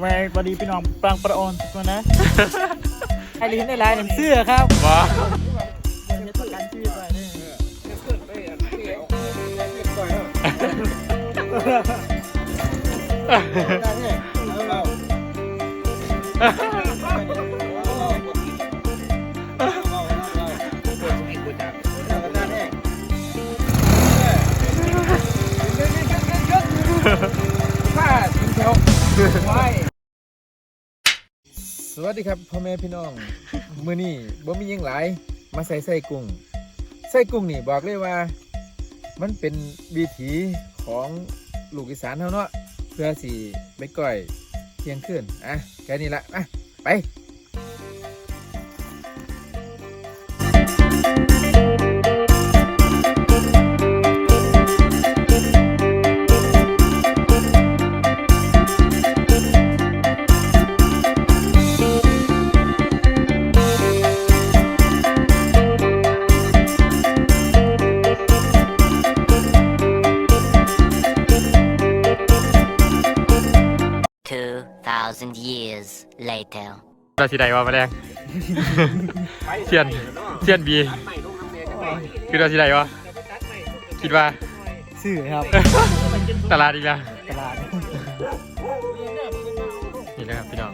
แม่บดีพี่น้องปรางประออนทุกคนนะไอลิ้นในลายหนังเสื้อครับว้าเฮ็ดประกันชีวิตไว้นี่สวั สดีครับพ่อแม่พี่น้อง มื้อนี้บ่มียังหลายมาใส่ไส้กุ้งไส้กุ้งนี่บอกเลยว่า มันเป็นวิถีของลูกอีสานเท่าเนาะเพื่อสีไปก้อยเที่ยงคืนอะแค่นี้ละอะไป เราสีใดวะมาแดงเทียนเทียนบีคือเราสีใดวะคิดว่าซื้อครับ ตลาดอีกแล้วตลาดนี่นะครับพี่น้อง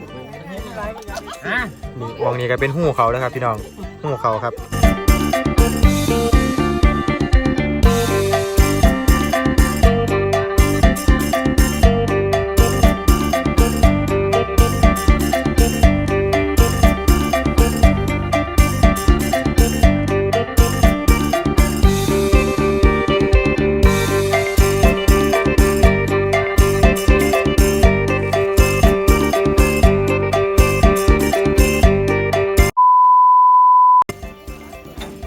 อะนี่มองนี้ก็เป็นหูเขาแล้วครับพี่น้องหูเขาครับ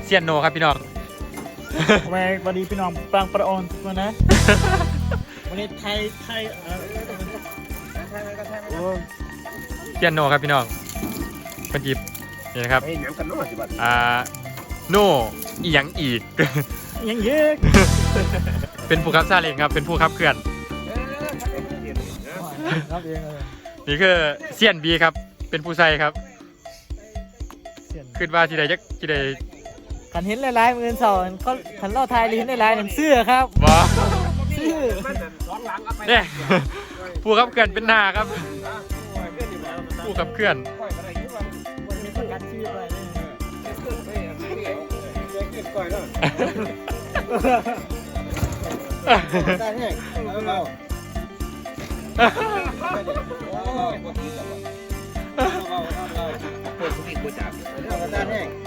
ซียนโนครับพี่น้องแม่บดีพี่น้องปรางประออนทุกคนนะ วันนี้ไทยไทยเอ่อโอ้เซียนโนครับพี่น้องเป็นจีบนี่นะครับไอ้หยังกันเนาะสิบัดอ่า โนอีหยังอีก ยังเยอะเป็นผู้ขับซาเล้งครับ เป็นผู้ขับเคลื่อนครับเองเลยนี่คือเซียนบีครับ เป็นผู้ใส่ครับ เสียนคิดว่าที่ใดจะที่ใด ขันเห็นหลายๆมือเสาเขาขันเล่าไทยลิ้นในลายหนังเสื้อครับว้าเสื้อเนี่ยผู้ขับเคลื่อนเป็นหน้าครับผู้ขับเคลื่อน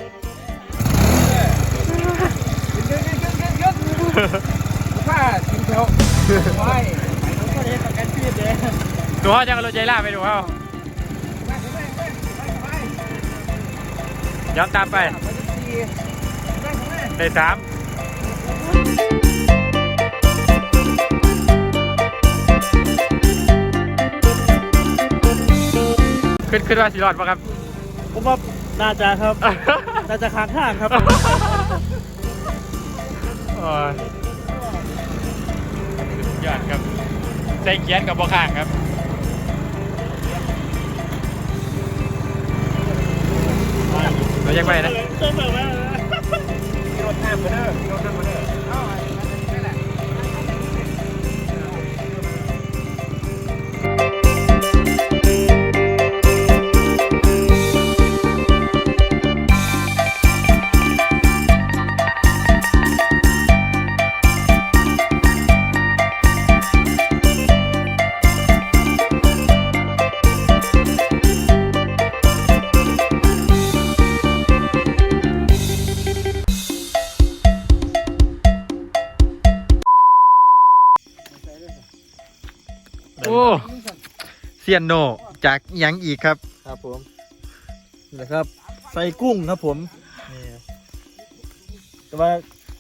วั นนี้ประกันชีวิตไว้นี่ป้ากินเถอะไปวันนี้ประกันชีวิตเลยดูเขาจะเอารถใจล่าไปดูเขาย้อนตามไปได้สามขึ้นขึ้นว่าสีรอดปะครับผมว่าน่าจะครับ น่าจะค้างข้างครับโอ้ ยอดครับใจเขียนกับบอข้างครับเรายังไปนะรถน้ามไปเด้อรถน้ามไปเด้อ อ้เซียนโนจากยังอีกครับ ครับผมนี่แหละครับ ใส่กุ้งครับผมนี่แต่ว่า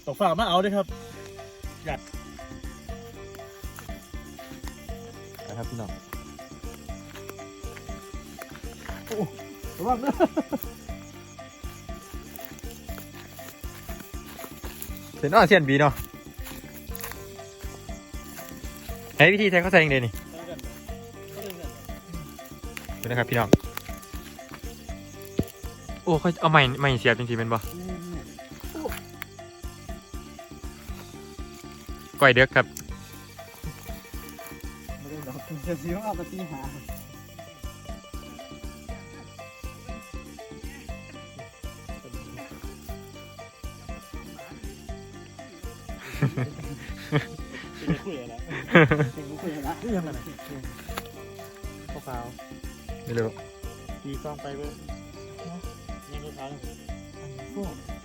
ตกฝากมาเอาด้วยครับหยัดนะครับพี่น้องโอ้ระวังนะเซียนอ้อเซียนบีเนาะให้วิธีแทงเขาใส่ยังไงนี่ นะครับพี่น้อง โอ้เขาเอาใหม่ใหม่เสียบจริงๆเป็นบ่ก้อยเด็กครับไม่ได้ดอกจะซื้อเอาไปตีหาไม่คุยอะไรไม่คุยอะไรเรื่องอะไรเปล่า ไม่รู้ๆตีกล้องไปเว้ยยังรถเท้าเลยโอ้โห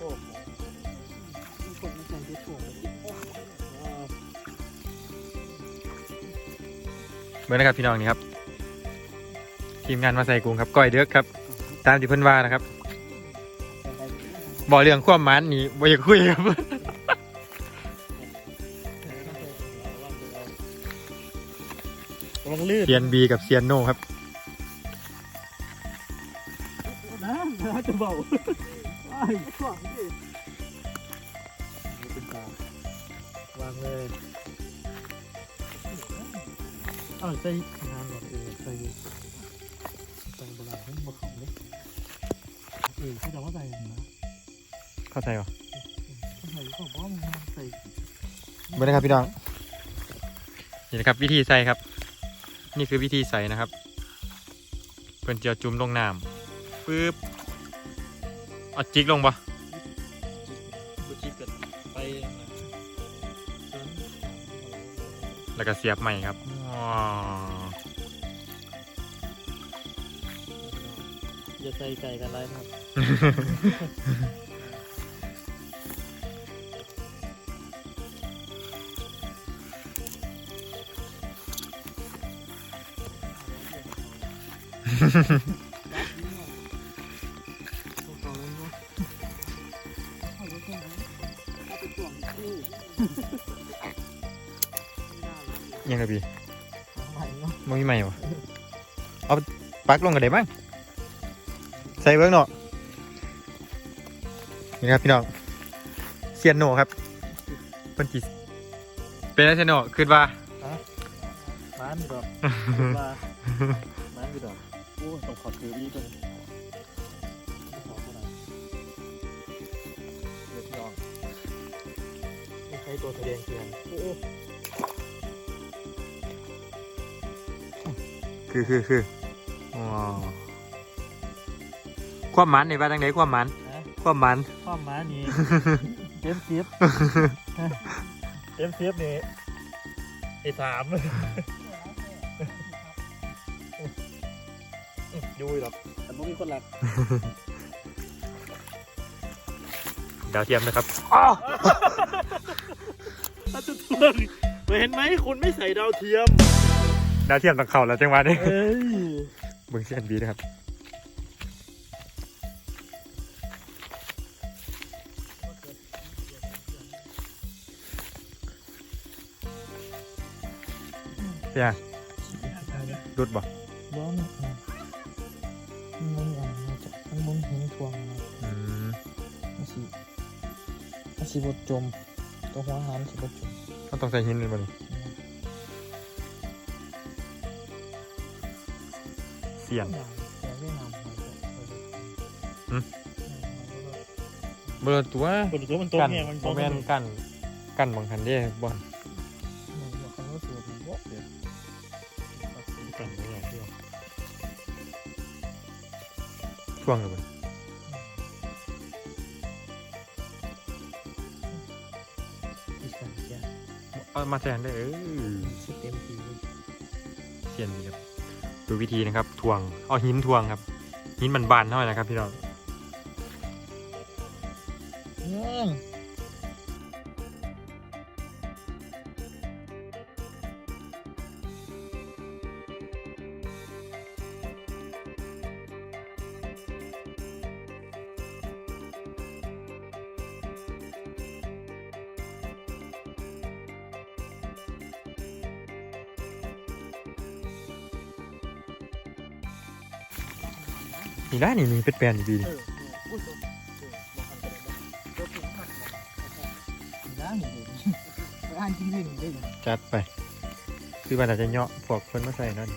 คนมันสั่งที่ถ่วงเมื่อนะครับพี่น้องนี่ครับทีมงานมาใส่กรุงครับก้อยเด็กครับ ตามที่เพิ่นว่านะครับบอกเรื่องความหมันนี่บ่อยากคุยครับกำลังลื่นเซียนบีกับเซียนโนครับ เบาไอ้ขวางดินี่เป็นตาวางเลยเอ้าใส่งานหมดเออใส่ใส่โบราณให้หมดของเลยเออเขาจะว่าใส่นะเข้าใจป่ะใส่ของบ้อมงใส่เมื่อนะครับพี่น้องนี่นะครับวิธีใส่ครับ นี่คือวิธีใส่นะครับเพิ่นเจียวจุ่มลงน้ำปึ๊บ เอาจิกลงปะบุจิเกิดไปแล้วก็เสียบใหม่ครับว้าอย่าใส่ไก่กันไรครับ ยังไงพี่ไม่มีใหม่วะเอาปักลงกันได้บ้างใส่เบิ้งเนาะนี่ครับพี่น้องเซียนโนครับเพิ่นจีเป็นอะไรเซียนโนคือว่ามันดอกมามันดอกโอ้ต้องขอถือดีตัวนี้ขอคนไหนเด็กน้องไม่ใช่ตัวแสดงเสียง โอ้คือคือคือว้าวความหมันในบ้านจังไดความหมันฮะความหมัน ข้อม้านี่ เต็มเทียบเต็มเทียบนี่ไอ้สามดูหรอกแต่ไม่มีคนรักดาวเทียมนะครับอาจจะทวงเห็นไหมคุณไม่ใส่ดาวเทียม ดาวเทียมต้องเข่าแล้วจังหวะนี้เอ้ยเบิ้งเซียนบีนะครับเปียรุดบ่บ้องมันอย่างมาจากมันมุนเห็นทวงนะอืมมันสิมันสิบดจม ตัวหัวหามสิบดจมเขาต้องใส่หินเลยบ่นี่ เสียนอย่างอย่างได้นำไปก็ไปเลยหืมเบอร์ตัวคนตัวมันตัวกันเนี่ยมันโมแมนกันกันบางคันเด้บอลอย่างอย่างคำว่าตัวดีบ่เดี๋ยวกันไม่อย่างเดียวช่วงเลยบ่อีกสันเสียเอามาแทนได้เออสิเต็มทีเลยเสียนดีครับ ดูวิธีนะครับทวงเอาหินทวงครับ หินมันบานเท่าไหร่นะครับพี่น้อง อืมนี่ได้นี่มีเป็นแปลนดีเออพูดตรงเออบอกกันไปเลยน้ำอยู่ดีอ่านจริงๆได้เลยจัดไป คือว่าแต่จะเหาะพวกคนมาใส่นั่น